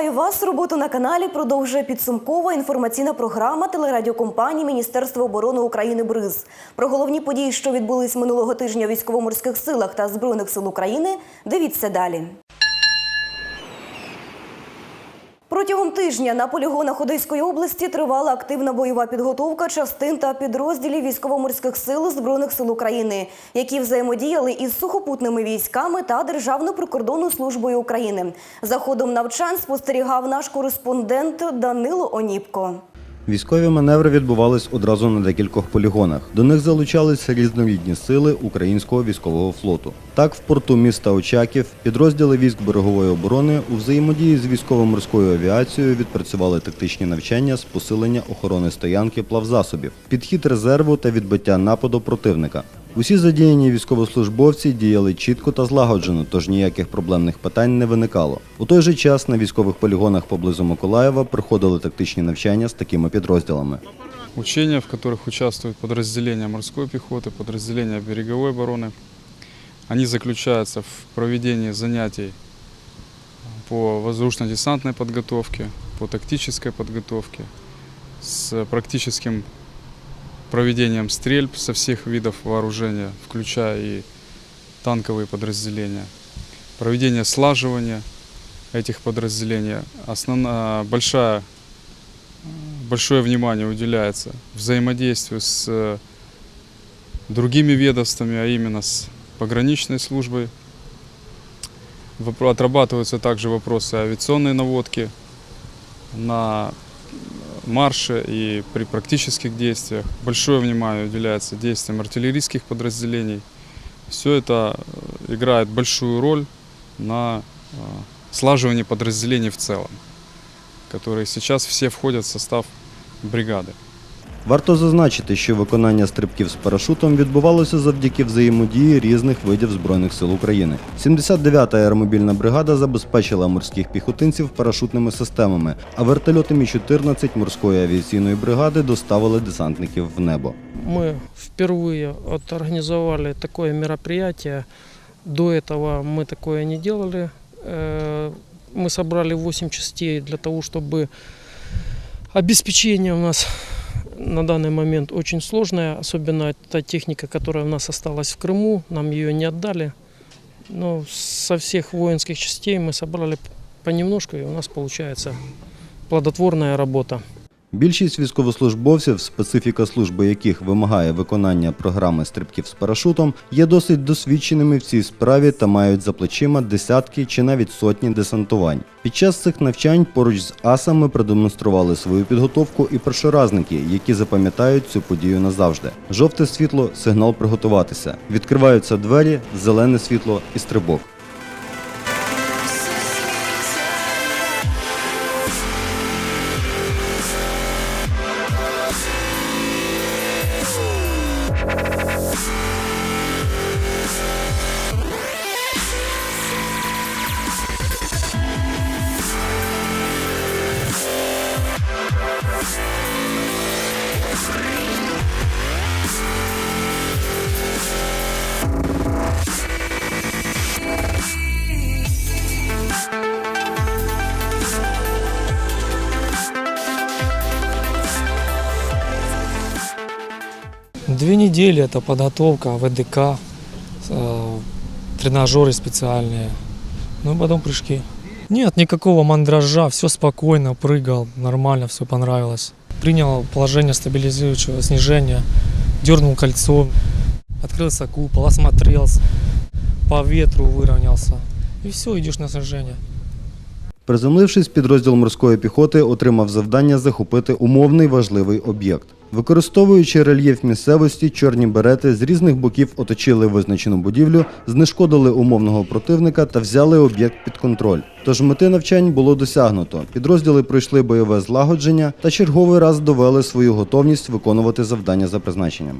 Вітаю вас! Роботу на каналі продовжує підсумкова інформаційна програма телерадіокомпанії Міністерства оборони України БРИЗ. Про головні події, що відбулись минулого тижня у військово-морських силах та збройних сил України. Дивіться далі. Протягом тижня на полігонах Одеської області тривала активна бойова підготовка частин та підрозділів військово-морських сил Збройних сил України, які взаємодіяли із сухопутними військами та Державною прикордонною службою України. За ходом навчань спостерігав наш кореспондент Данило Оніпко. Військові маневри відбувались одразу на декількох полігонах. До них залучалися різнорідні сили українського військового флоту. Так, в порту міста Очаків підрозділи військ берегової оборони у взаємодії з військово-морською авіацією відпрацювали тактичні навчання з посилення охорони стоянки плавзасобів, підхід резерву та відбиття нападу противника. Усі задіяні військовослужбовці діяли чітко та злагоджено, тож ніяких проблемних питань не виникало. У той же час на військових полігонах поблизу Миколаєва проходили тактичні навчання з такими підрозділами. Учения, в которых участвуют подразделения морской пехоты, подразделения береговой обороны. Они заключаются в проведении занятий по воздушно-десантной подготовке, по тактической подготовке, с практическим проведением стрельб со всех видов вооружения, включая и танковые подразделения, проведение слаживания этих подразделений. Основная большая большое внимание уделяется взаимодействию с э, другими ведомствами, а именно с пограничной службой. Отрабатываются также вопросы авиационной наводки на марше и при практических действиях. Большое внимание уделяется действиям артиллерийских подразделений. Все это э, играет большую роль на э, слаживании подразделений в целом которые сейчас все входят в состав бригады. Варто зазначити, що виконання стрибків з парашутом відбувалося завдяки взаємодії різних видів Збройних сил України. 79-та аеромобільна бригада забезпечила морських піхотинців парашутними системами, а вертольоти Мі-14 морської авіаційної бригади доставили десантників в небо. Мы впервые вот организовали такое мероприятие. До этого мы такое не делали. Э, Мы собрали 8 частей для того, чтобы обеспечение у нас на данный момент очень сложное, особенно та техника, которая у нас осталась в Крыму, нам ее не отдали. Но со всех воинских частей мы собрали понемножку, и у нас получается плодотворная работа. Більшість військовослужбовців, специфіка служби яких вимагає виконання програми стрибків з парашутом, є досить досвідченими в цій справі та мають за плечима десятки чи навіть сотні десантувань. Під час цих навчань поруч з асами продемонстрували свою підготовку і першоразники, які запам'ятають цю подію назавжди. Жовте світло сигнал приготуватися. Відкриваються двері, зелене світло і стрибок. Две недели это подготовка, ВДК, э, тренажеры специальные, ну и потом прыжки. Нет, никакого мандража, все спокойно, прыгал, нормально, все понравилось. Принял положение стабилизирующего снижения, дернул кольцо, открылся купол, осмотрелся, по ветру выровнялся. И все, идешь на снижение. Приземлившись, підрозділ морської піхоти отримав завдання захопити умовний важливий об'єкт. Використовуючи рельєф місцевості, чорні берети з різних боків оточили визначену будівлю, знешкодили умовного противника та взяли об'єкт під контроль. Тож мети навчань було досягнуто. Підрозділи пройшли бойове злагодження та черговий раз довели свою готовність виконувати завдання за призначенням.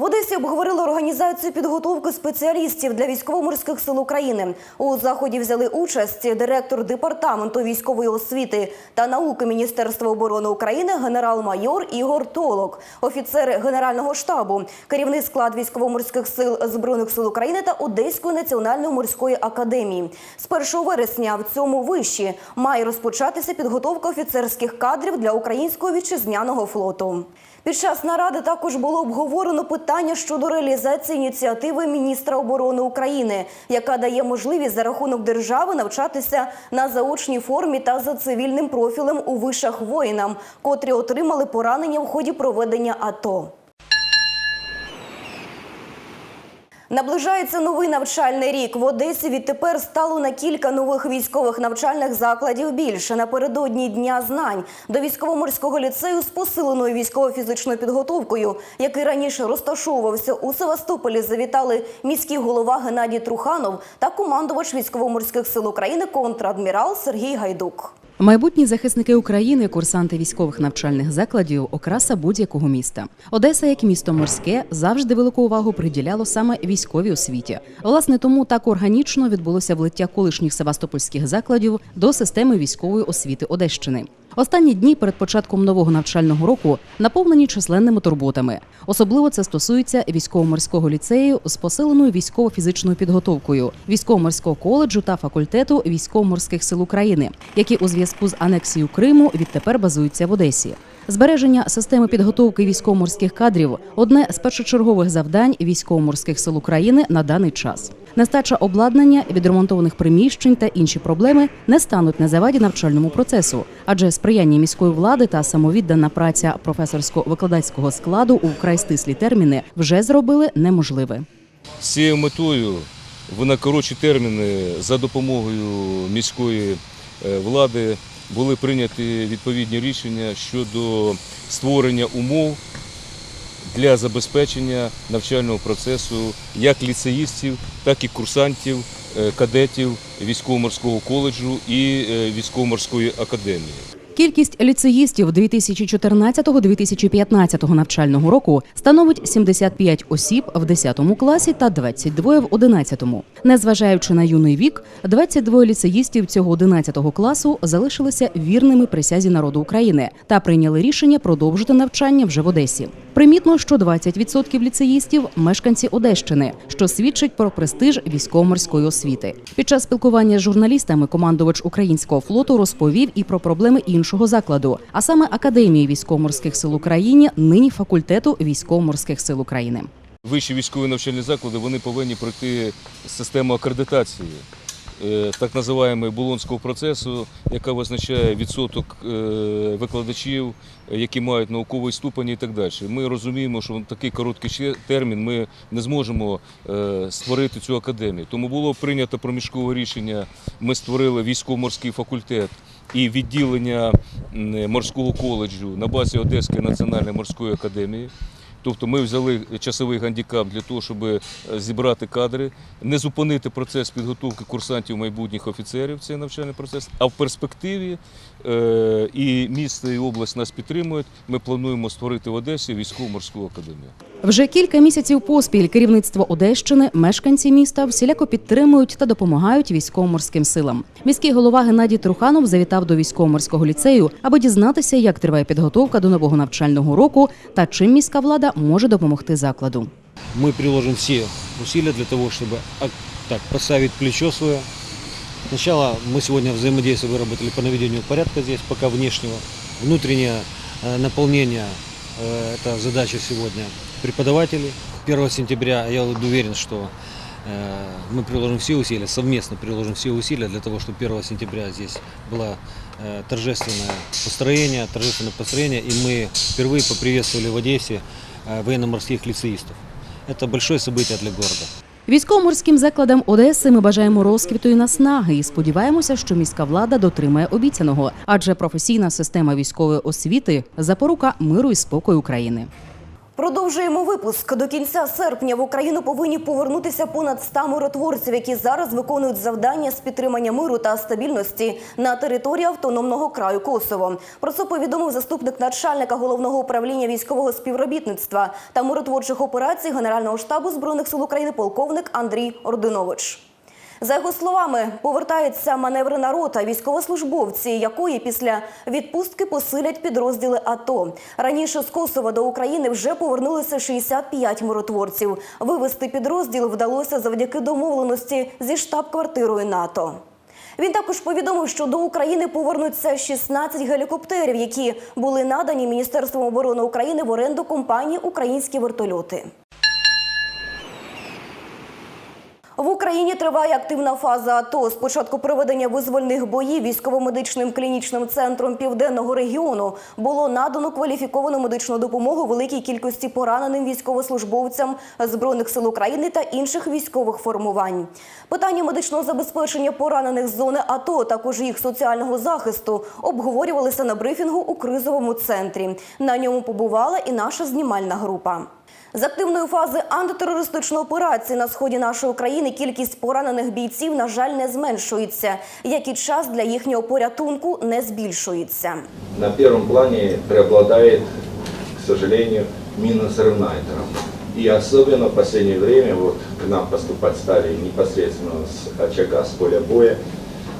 В Одесі обговорили організацію підготовки спеціалістів для військово-морських сил України. У заході взяли участь директор департаменту військової освіти та науки Міністерства оборони України генерал-майор Ігор Толок, офіцери Генерального штабу, керівний склад військово-морських сил збройних сил України та Одеської національної морської академії. З 1 вересня в цьому виші має розпочатися підготовка офіцерських кадрів для українського вітчизняного флоту. Під час наради також було обговорено питання щодо реалізації ініціативи міністра оборони України, яка дає можливість за рахунок держави навчатися на заочній формі та за цивільним профілем у вишах воїнам, котрі отримали поранення в ході проведення АТО. Наближається новий навчальний рік. В Одесі відтепер стало на кілька нових військових навчальних закладів більше. Напередодні дня знань до військово-морського ліцею з посиленою військово-фізичною підготовкою, який раніше розташовувався у Севастополі, завітали міський голова Геннадій Труханов та командувач військово-морських сил України контрадмірал Сергій Гайдук. Майбутні захисники України, курсанти військових навчальних закладів, окраса будь-якого міста. Одеса, як місто морське, завжди велику увагу приділяло саме військовій освіті. Власне, тому так органічно відбулося влиття колишніх севастопольських закладів до системи військової освіти Одещини. Останні дні перед початком нового навчального року наповнені численними турботами. Особливо це стосується військово-морського ліцею з посиленою військово-фізичною підготовкою, військово-морського коледжу та факультету військово-морських сил України, які у зв'язку з анексією Криму відтепер базуються в Одесі. Збереження системи підготовки військово-морських кадрів одне з першочергових завдань військово-морських сил України на даний час. Нестача обладнання, відремонтованих приміщень та інші проблеми не стануть на заваді навчальному процесу, адже сприяння міської влади та самовіддана праця професорсько-викладацького складу у вкрай стислі терміни вже зробили неможливе. З цією метою в найкоротші терміни за допомогою міської е, влади були прийняті відповідні рішення щодо створення умов для забезпечення навчального процесу як ліцеїстів, так і курсантів, е, кадетів військово-морського коледжу і е, військово-морської академії. Кількість ліцеїстів 2014-2015 навчального року становить 75 осіб в 10 класі та 22 в 11. Незважаючи на юний вік, 22 ліцеїстів цього 11 класу залишилися вірними присязі народу України та прийняли рішення продовжити навчання вже в Одесі. Примітно, що 20% ліцеїстів мешканці Одещини, що свідчить про престиж військово-морської освіти. Під час спілкування з журналістами командувач українського флоту розповів і про проблеми іншого закладу, а саме Академії військово-морських сил України, нині факультету військово-морських сил України. Вищі військові навчальні заклади вони повинні пройти систему акредитації, так називаємо болонського процесу, яка визначає відсоток е, викладачів, е, які мають науковий ступень і так далі. Ми розуміємо, що такий короткий термін ми не зможемо е, створити цю академію. Тому було прийнято проміжкове рішення. Ми створили військово-морський факультет і відділення морського коледжу на базі Одеської національної морської академії. Тобто ми взяли часовий гандікап для того, щоб е, зібрати кадри, не зупинити процес підготовки курсантів майбутніх офіцерів, цей навчальний процес. А в перспективі е, і місто, і область нас підтримують. Ми плануємо створити в Одесі військово-морську академію. Вже кілька місяців поспіль керівництво Одещини, мешканці міста всіляко підтримують та допомагають військово-морським силам. Міський голова Геннадій Труханов завітав до військово-морського ліцею, аби дізнатися, як триває підготовка до нового навчального року та чим міська влада може допомогти закладу. Мы приложим все усилия для того, чтобы а, так, поставить плечо свое. Сначала мы сегодня взаимодействие выработали по наведению порядка здесь, пока внешнего. Внутреннее э, наполнение э, – это задача сегодня преподавателей. 1 сентября я вот уверен, что э, мы приложим все усилия, совместно приложим все усилия для того, чтобы 1 сентября здесь было э, торжественное построение, торжественное построение, и мы впервые поприветствовали в Одессе э, военно-морских лицеистов. Это большое событие для города. Військово-морським закладам Одеси ми бажаємо розквіту і наснаги і сподіваємося, що міська влада дотримає обіцяного, адже професійна система військової освіти запорука миру і спокою України. Продовжуємо випуск. До кінця серпня в Україну повинні повернутися понад 100 миротворців, які зараз виконують завдання з підтримання миру та стабільності на території автономного краю Косово. Про це повідомив заступник начальника головного управління військового співробітництва та миротворчих операцій Генерального штабу збройних сил України полковник Андрій Ординович. За його словами, повертається маневрена рота, військовослужбовці якої після відпустки посилять підрозділи АТО. Раніше з Косова до України вже повернулися 65 миротворців. Вивести підрозділ вдалося завдяки домовленості зі штаб-квартирою НАТО. Він також повідомив, що до України повернуться 16 гелікоптерів, які були надані Міністерством оборони України в оренду компанії Українські вертольоти. В Україні триває активна фаза АТО. З початку проведення визвольних боїв військово-медичним клінічним центром південного регіону було надано кваліфіковану медичну допомогу великій кількості пораненим військовослужбовцям збройних сил України та інших військових формувань. Питання медичного забезпечення поранених з зони АТО, також їх соціального захисту, обговорювалися на брифінгу у кризовому центрі. На ньому побувала і наша знімальна група. З активної фази антитерористичної операції на сході нашої країни кількість поранених бійців, на жаль, не зменшується, як і час для їхнього порятунку не збільшується. На первом плане преобладает, к сожалению, минозрывная травма. И особенно в последнее время вот к нам поступать стали непосредственно с очага, с поля боя,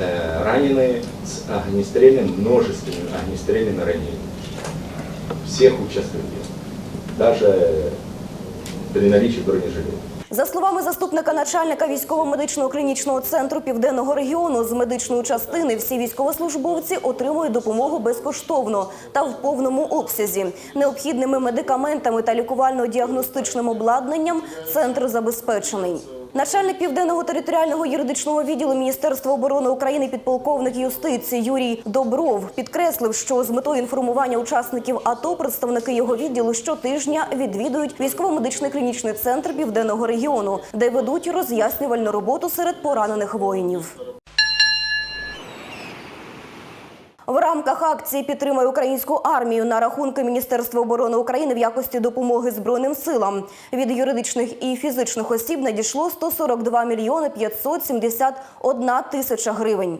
э, раненые с огнестрельным, множественными огнестрельными ранениями. Всех участковых, даже при наличии бронежилета. За словами заступника начальника військово-медичного клінічного центру південного регіону, з медичної частини всі військовослужбовці отримують допомогу безкоштовно та в повному обсязі. Необхідними медикаментами та лікувально-діагностичним обладнанням центр забезпечений. Начальник південного територіального юридичного відділу Міністерства оборони України підполковник юстиції Юрій Добров підкреслив, що з метою інформування учасників АТО представники його відділу щотижня відвідують військово-медичний клінічний центр південного регіону, де ведуть роз'яснювальну роботу серед поранених воїнів. В рамках акції «Підтримай українську армію» на рахунки Міністерства оборони України в якості допомоги Збройним силам від юридичних і фізичних осіб надійшло 142 мільйони 571 тисяча гривень.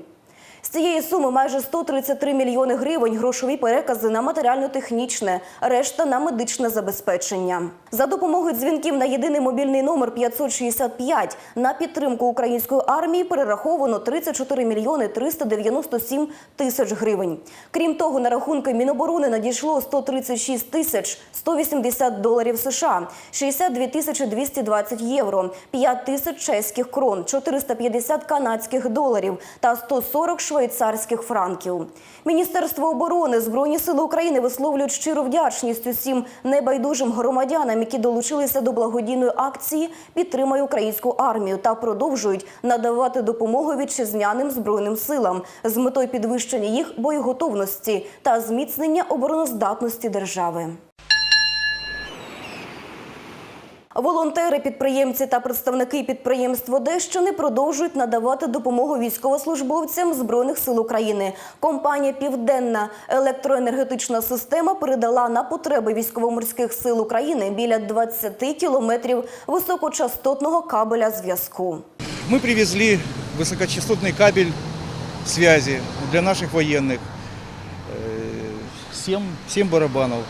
З цієї суми майже 133 мільйони гривень грошові перекази на матеріально-технічне, решта на медичне забезпечення. За допомогою дзвінків на єдиний мобільний номер 565 на підтримку української армії перераховано 34 мільйони 397 тисяч гривень. Крім того, на рахунки Міноборони надійшло 136 тисяч 180 доларів США, 62 тисячі 220 євро, 5 тисяч чеських крон, 450 канадських доларів та 140 швейцарських франків. Міністерство оборони Збройні сили України висловлюють щиру вдячність усім небайдужим громадянам, які долучилися до благодійної акції Підтримай українську армію та продовжують надавати допомогу вітчизняним збройним силам з метою підвищення їх боєготовності та зміцнення обороноздатності держави. Волонтери, підприємці та представники підприємств Одещини продовжують надавати допомогу військовослужбовцям Збройних сил України. Компанія Південна електроенергетична система передала на потреби військово-морських сил України біля 20 кілометрів високочастотного кабеля зв'язку. Мы привезли высокочастотный кабель связи для наших военных. Э, Семь, семь барабанов.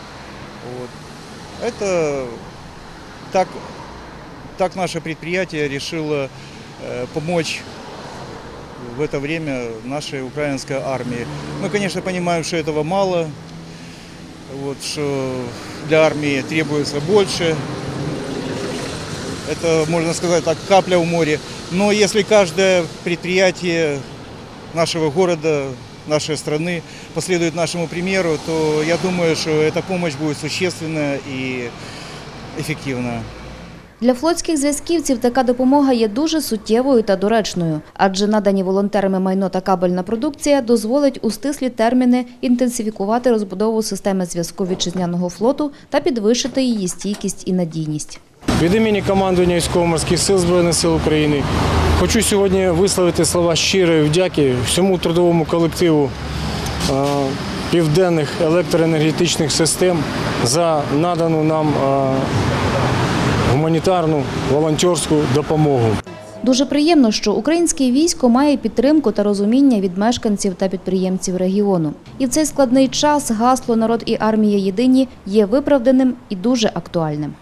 Так, так наше предприятие решило э, помочь в это время нашей украинской армии. Мы, конечно, понимаем, что этого мало, вот, что для армии требуется больше. Это, можно сказать так, капля в море. Но если каждое предприятие нашего города, нашей страны последует нашему примеру, то я думаю, что эта помощь будет существенная и эффективная. Для флотських зв'язківців така допомога є дуже суттєвою та доречною, адже надані волонтерами майно та кабельна продукція дозволить у стислі терміни інтенсифікувати розбудову системи зв'язку вітчизняного флоту та підвищити її стійкість і надійність. Від імені командування військово-морських сил Збройних сил України хочу сьогодні висловити слова щирої вдяки всьому трудовому колективу е, південних електроенергетичних систем за надану нам е, гуманітарну волонтерську допомогу. Дуже приємно, що українське військо має підтримку та розуміння від мешканців та підприємців регіону. І в цей складний час гасло Народ і армія єдині є виправданим і дуже актуальним.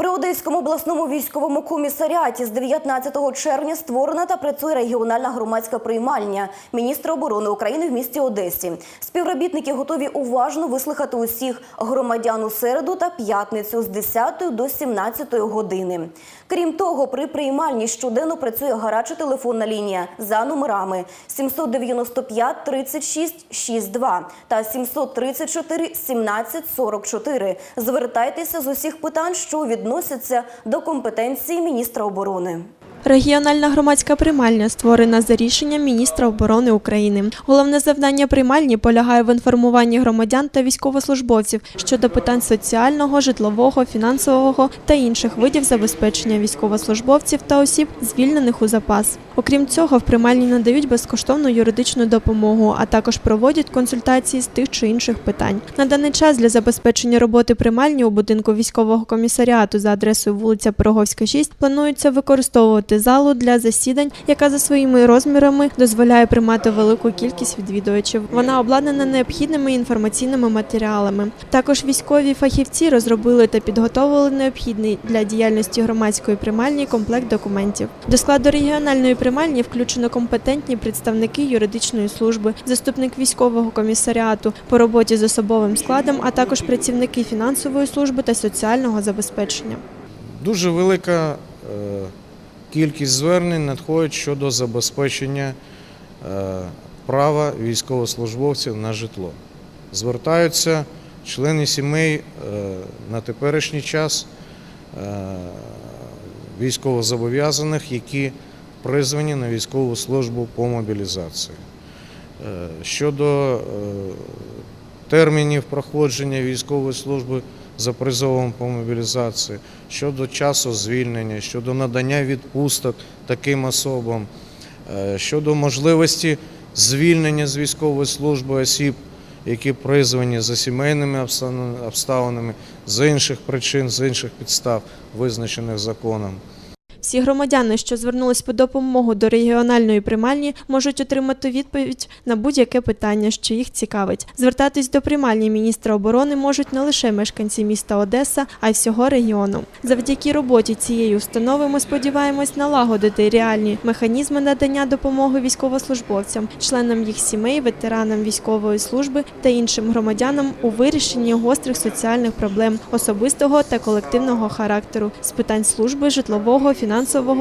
При Одеському обласному військовому комісаріаті з 19 червня створена та працює регіональна громадська приймальня міністра оборони України в місті Одесі. Співробітники готові уважно вислухати усіх громадян у середу та п'ятницю з 10 до 17 години. Крім того, при приймальні щоденно працює гаряча телефонна лінія за номерами 795 36 62 та 734 17 44. Звертайтеся з усіх питань, що відносяться до компетенції міністра оборони. Регіональна громадська приймальня створена за рішенням міністра оборони України. Головне завдання приймальні полягає в інформуванні громадян та військовослужбовців щодо питань соціального, житлового, фінансового та інших видів забезпечення військовослужбовців та осіб, звільнених у запас. Окрім цього, в приймальні надають безкоштовну юридичну допомогу, а також проводять консультації з тих чи інших питань. На даний час для забезпечення роботи приймальні у будинку військового комісаріату за адресою вулиця Пироговська, 6 планується використовувати залу для засідань, яка за своїми розмірами дозволяє приймати велику кількість відвідувачів. Вона обладнана необхідними інформаційними матеріалами. Також військові фахівці розробили та підготовили необхідний для діяльності громадської приймальні комплект документів. До складу регіональної приймальні включено компетентні представники юридичної служби, заступник військового комісаріату по роботі з особовим складом, а також працівники фінансової служби та соціального забезпечення. Дуже велика е, кількість звернень надходить щодо забезпечення е, права військовослужбовців на житло. Звертаються члени сімей е, на теперішній час е, військовозобов'язаних, які призвані на військову службу по мобілізації. Щодо термінів проходження військової служби за призовом по мобілізації, щодо часу звільнення, щодо надання відпусток таким особам, е, щодо можливості звільнення з військової служби осіб, які призвані за сімейними обставинами, з інших причин, з інших підстав, визначених законом. Всі громадяни, що звернулись по допомогу до регіональної приймальні, можуть отримати відповідь на будь-яке питання, що їх цікавить. Звертатись до приймальні міністра оборони можуть не лише мешканці міста Одеса, а й всього регіону. Завдяки роботі цієї установи ми сподіваємось налагодити реальні механізми надання допомоги військовослужбовцям, членам їх сімей, ветеранам військової служби та іншим громадянам у вирішенні гострих соціальних проблем особистого та колективного характеру з питань служби, житлового, фінансового,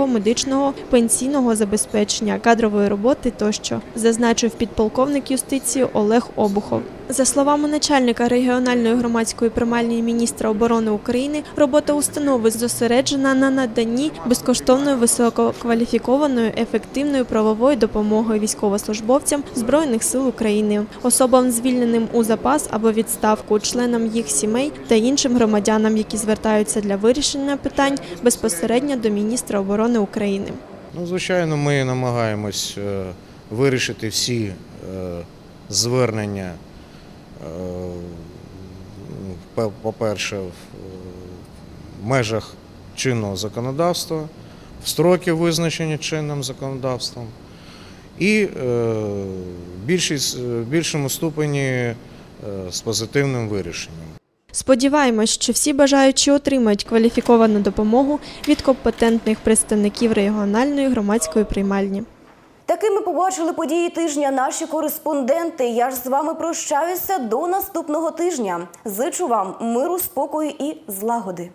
медичного, пенсійного забезпечення, кадрової роботи тощо, зазначив підполковник юстиції Олег Обухов. За словами начальника регіональної громадської приймальні міністра оборони України, робота установи зосереджена на наданні безкоштовної висококваліфікованої ефективної правової допомоги військовослужбовцям збройних сил України, особам звільненим у запас або відставку, членам їх сімей та іншим громадянам, які звертаються для вирішення питань безпосередньо до міністра оборони України. Ну, звичайно, ми намагаємось е, вирішити всі е, звернення, по-перше, в е, межах чинного законодавства, в строки визначені чинним законодавством, і е, в більшому ступені е, з позитивним вирішенням. Сподіваємось, що всі бажаючі отримають кваліфіковану допомогу від компетентних представників регіональної громадської приймальні. Такими побачили події тижня наші кореспонденти. Я ж з вами прощаюся до наступного тижня. Зичу вам миру, спокою і злагоди.